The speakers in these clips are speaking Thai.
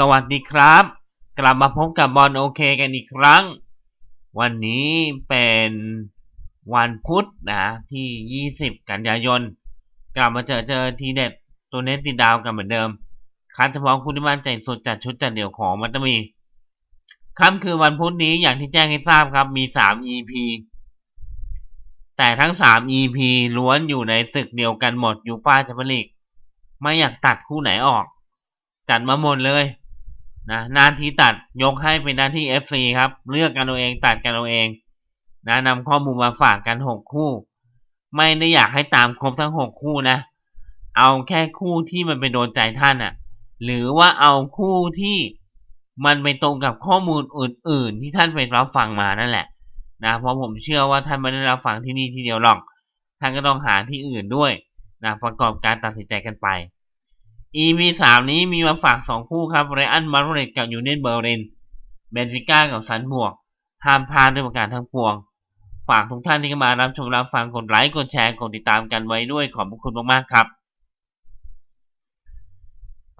สวัสดีครับ กลับมาพบกับบอลโอเคกันอีกครั้ง วันนี้เป็นวันพุธนะที่ 20 กันยายน กลับมาเจอเจอทีเด็ดตัวเน้นติดดาวกันเหมือนเดิม คัดเฉพาะคุณที่มั่นใจสุดจัดชุดจัดเดี่ยวของมันจะมีค่ำคือวันพุธนี้อย่างที่แจ้งให้ทราบครับมี 3 EP แต่ทั้ง 3 EP ล้วนอยู่ในศึกเดียวกันหมดยูฟ่าแชมเปี้ยนลีกไม่อยากตัดคู่ไหนออก จัดมาหมดเลย นะหน้าที่ตัดยกให้เป็นหน้าที่ FC ครับ เลือกกันเอาเองตัดกันเอาเองนะนำข้อมูลมาฝากกัน6คู่ ไม่ได้อยากให้ตามครบทั้ง6คู่นะ เอาแค่คู่ที่มันไปโดนใจท่านอะ่ะ หรือว่าเอาคู่ที่มันไปตรงกับข้อมูลอื่น ๆ ที่ท่านไปรับฟังมานั่นแหละนะเพราะผมเชื่อว่าท่านไม่ได้รับฟังที่นี่ที่เดียวหรอก ท่านก็ต้องหาที่อื่นด้วยนะประกอบการตัดสินใจกันไป EP สามนี้มีมาฝากสองคู่ครับไรอันมาร์เรตกับยูเนนเบอร์เรนเบนฟิก้ากับซันบวกห้ามพลาดด้วยประการทั้งปวง ฝากทุกท่านที่เข้ามารับชมรับฟังกดไลค์กดแชร์กดติดตามกันไว้ด้วยขอบคุณมากๆครับ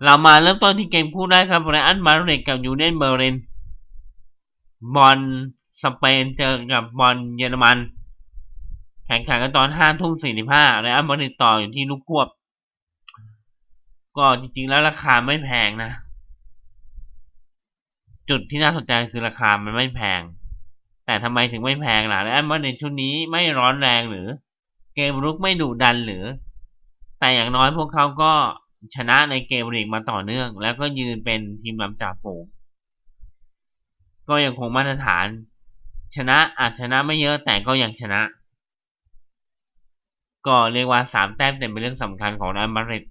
เรามาเริ่มต้นที่เกมคู่แรกครับไรอันมาร์เรตกับยูเนนเบอร์เรนบอลสเปนเจอกับบอลเยอรมัน แข่งขันกันตอนห้าทุ่มสี่สิบห้าไรอันมาร์เรตต่ออยู่ที่ลูกควบ ก็จริงๆแล้วราคาไม่แพงนะ จุดที่น่าสนใจคือราคามันไม่แพง แต่ทำไมถึงไม่แพงล่ะ และอันว่าในชุดนี้ไม่ร้อนแรงหรือ เกมรุกไม่ดุดันหรือ แต่อย่างน้อยพวกเขาก็ชนะในเกมลีกมาต่อเนื่อง แล้วก็ยืนเป็นทีมลำจ่าฝูงก็ยังคงมาตรฐาน ชนะอาจชนะไม่เยอะแต่ก็ยังชนะ ก็เรียกว่าสามแต้มเต็มเป็นเรื่องสำคัญของอันมาริด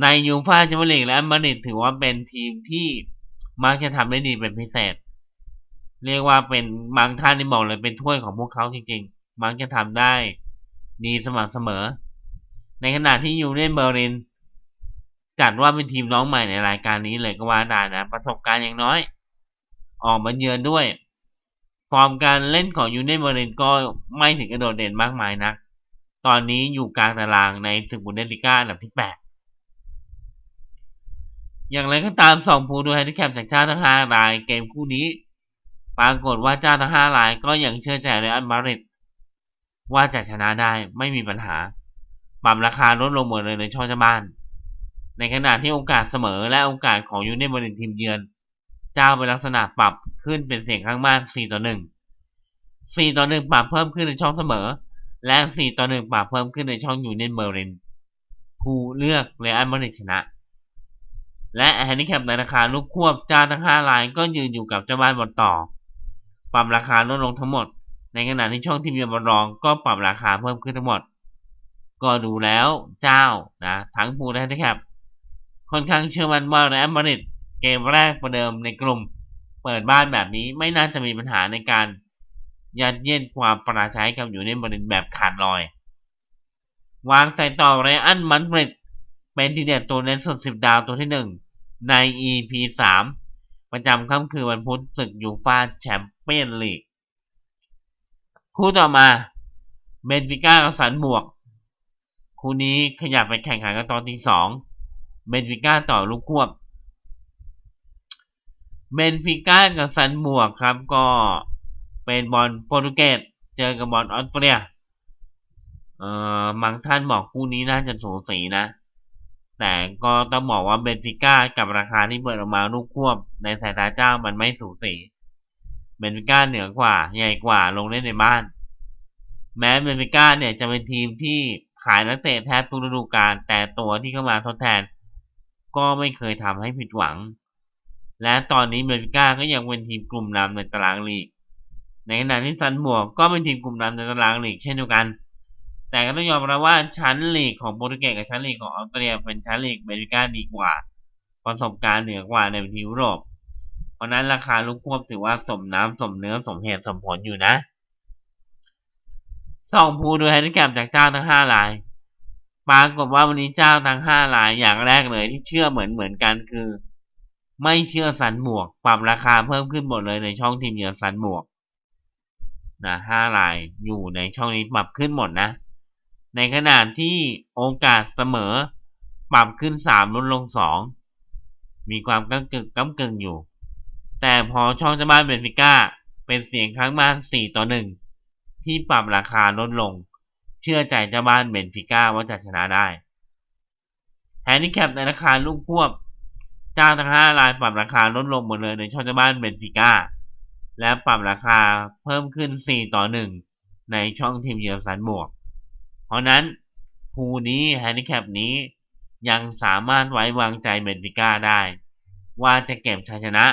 ในยูฟ่าแชมเปี้ยนลีกและมาดริดถือว่าเป็นทีมที่มักจะทำได้ดีเป็นพิเศษ เรียกว่าเป็นบางท่านที่บอกเลยเป็นถ้วยของพวกเขาจริงๆ มักจะทำได้ดีสม่ำเสมอ ในขณะที่ยูเนนเบอร์ลินจัดว่าเป็นทีมน้องใหม่ในรายการนี้เลยก็ว่าได้นะ ประสบการณ์อย่างน้อย ออกมาเยือนด้วย ฟอร์มการเล่นของยูเนนเบอร์ลินก็ไม่ถึงกระโดดเด่นมากมายนักตอนนี้อยู่กลางตารางในศึกบุนเดสลิก้าอันดับที่8 อย่างไรก็ตามสองผู้ดูแฮนดิแคปจากเจ้าทั้งห้ารายเกมคู่นี้ ปรากฏว่าเจ้าทั้งห้ารายก็ยังเชื่อใจเรอัลมาดริดว่าจะชนะได้ไม่มีปัญหาปรับราคาลดลงหมดเลยในช่องเจ้าบ้าน ในขณะที่โอกาสเสมอและโอกาสของยูเนบรินทีมเยือน เจ้าเป็นลักษณะปรับขึ้นเป็นเสียงข้างมาก 4 ต่อ 1 4 ต่อ 1 ปรับเพิ่มขึ้นในช่องเสมอ และ 4 ต่อ 1 ปรับเพิ่มขึ้นในช่องยูเนนเบอร์เรนผู้เลือกเรอัลมาดริดชนะ และแฮนดิแคปในราคาลูกควบเจ้าทั้ง5รายก็ยืนอยู่กับเจ้าบ้านบอลต่อ ปรับราคาลดลงทั้งหมด ในขณะที่ช่องทีมเยือนบอลรองก็ปรับราคาเพิ่มขึ้นทั้งหมด ก็ดูแล้วเจ้านะทั้งปูและแฮนดิแคปค่อนข้างเชื่อมั่นว่าแอัลมาริดเกมแรกประเดิมในกลุ่ม เปิดบ้านแบบนี้ไม่น่าจะมีปัญหาในการยัดเยียดความปราชัยกับอยู่ในบรินแบบขาดลอย วางใส่ต่อไรอันมันเบรดเป็นทีเด็ดตัวเน้นสุดสิบดาวตัวที่หนึ่ง ใน EP 3 ประจำค่ำคืนวันพุธศึกยูฟาแชมเปี้ยนลีก คู่ต่อมาเบนฟิก้ากับสันบวก คู่นี้ขยับไปแข่งขันกันตอนที่สองเบนฟิก้าต่อลูกควบเบนฟิก้ากับสันบวกครับก็เป็นบอลโปรตุเกสเจอกับบอลออสเตรียเอ่อบางท่านบอกคู่นี้น่าจะสูสีนะ แต่ก็ต้องบอกว่าเบนฟิก้ากับราคาที่เปิดออกมาลูกควบในสายตาเจ้ามันไม่สูสี เบนฟิก้าเหนือกว่า ใหญ่กว่าลงเล่นในบ้าน แม้เบนฟิก้าเนี่ยจะเป็นทีมที่ขายนักเตะแทบทุกฤดูกาลแต่ตัวที่เข้ามาทดแทน ก็ไม่เคยทำให้ผิดหวัง และตอนนี้เบนฟิก้าก็ยังเป็นทีมกลุ่มนำในตารางลีก ในขณะที่ซันบวกก็เป็นทีมกลุ่มนำในตารางลีกเช่นเดียวกัน แต่ก็ต้องยอมรับว่าชั้นลีกของโปรตุเกสกับชั้นลีกของออสเตรียเป็นชั้นลีกเบริกาดีกว่าประสบการณ์เหนือกว่าในทียุโรป เพราะนั้นราคาลูกควบถือว่าสมน้ำสมเนื้อสมเหตุสมผลอยู่นะสองผู้ดูแฮนดิแคปจากเจ้าทั้งห้ารายปรากฏว่าวันนี้เจ้าทั้งห้ารายอย่างแรกเลยที่เชื่อเหมือนเหมือนกันคือ ไม่เชื่อสันบวก ปรับราคาเพิ่มขึ้นหมดเลยในช่องทีมเยือนสันบวกนะห้ารายอยู่ในช่องนี้ปรับขึ้นหมดนะ ในขณะที่โอกาสเสมอ ปรับขึ้น3ลดลง2มีความก้ากึกก้ากึ่งอยู่ แต่พอช่องเจ้าบ้านเบนฟิก้าเป็นเสียงข้างมาก4ต่อ1ที่ปรับราคาลดลง เชื่อใจเจ้าบ้านเบนฟิก้าว่าจะชนะได้แฮนดิแคปในราคาลูกควบเจ้าทั้ง5รายปรับราคาลดลงหมดเลยในช่องเจ้าบ้านเบนฟิก้าและปรับราคาเพิ่มขึ้น4ต่อ1ในช่องทีมเยือนสันบวก นั้นภูนี้แฮนดิแคปนี้ยังสามารถไว้วางใจเบนฟิก้าได้ ว่าจะเก็บชัยชนะ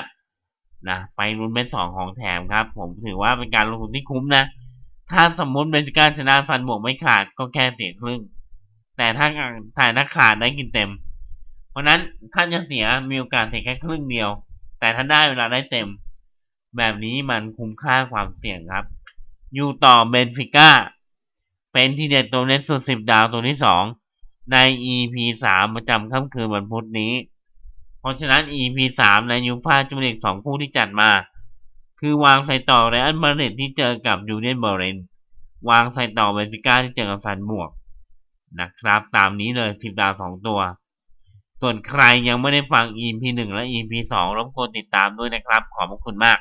นะไปลุ้นเป็นสองของแถมครับ ผมถือว่าเป็นการลงทุนที่คุ้มนะ ถ้าสมมติเบนฟิก้าชนะซันบวกไม่ขาดก็แค่เสียครึ่ง แต่ถ้าถ่ายถ้าขาดได้กินเต็ม เพราะนั้นถ้านจะเสียมีโอกาสเสียแค่ครึ่งเดียว แต่ถ้าได้เวลาได้เต็ม แบบนี้มันคุ้มค่าความเสี่ยงครับ อยู่ต่อเบนฟิก้า เป็นที่เด็ดตัวเน็ตสุดสิบดาวตัวที่สองใน EP สามประจำค่ำคืนวันพุธนี้ เพราะฉะนั้น EP สามในยูฟ่าจูเนียร์สองคู่ที่จัดมา คือวางใส่ต่อไรอันมาริดที่เจอกับยูเนียนเบอร์เรนวางใส่ต่อเบนฟิก้าที่เจอกับซันบวกนะครับ ตามนี้เลยสิบดาวสองตัว ส่วนใครยังไม่ได้ฟัง EP หนึ่งและ EP สองรบกวนติดตามด้วยนะครับ ขอบคุณมาก